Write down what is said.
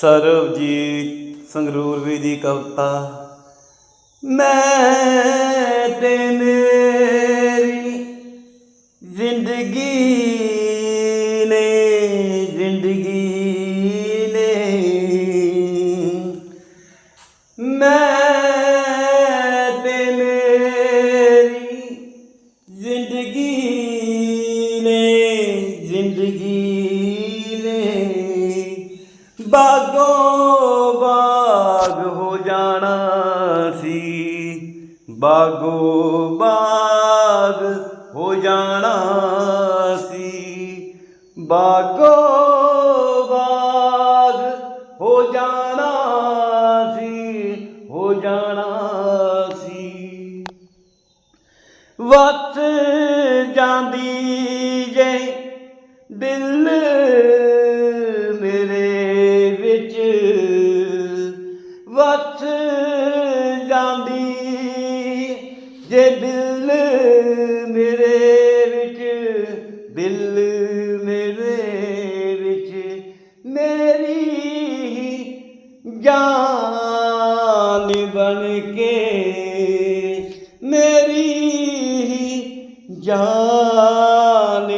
ਸਰਬਜੀਤ ਸੰਗਰੂਰ ਵੀ ਦੀ ਕਵਿਤਾ, ਮੈਂ ਤੇ ਮੇਰੀ ਜ਼ਿੰਦਗੀ ਨੇ ਜ਼ਿੰਦਗੀ ਨੇ। ਮੈਂ ਤੇ ਮੇਰੀ ਜ਼ਿੰਦਗੀ ਨੇ, ਜ਼ਿੰਦਗੀ ਬਾਗੋ ਬਾਗ ਹੋ ਜਾਣਾ ਸੀ। ਬਾਗੋ ਬਾਗ ਹੋ ਜਾਣਾ ਸੀ। ਬਾਗੋ ਬਾਗ ਹੋ ਜਾਣਾ ਸੀ, ਹੋ ਜਾਣਾ ਸੀ। ਵਤ ਜਾਂਦੀ ਜੇ ਦਿਲ ਵਤ ਜਾਂਦੀ ਜੇ ਦਿਲ ਮੇਰੇ ਵਿੱਚ ਦਿਲ ਮੇਰੇ ਵਿੱਚ ਮੇਰੀ ਜਾਨ ਬਣ ਕੇ ਮੇਰੀ ਜਾਨ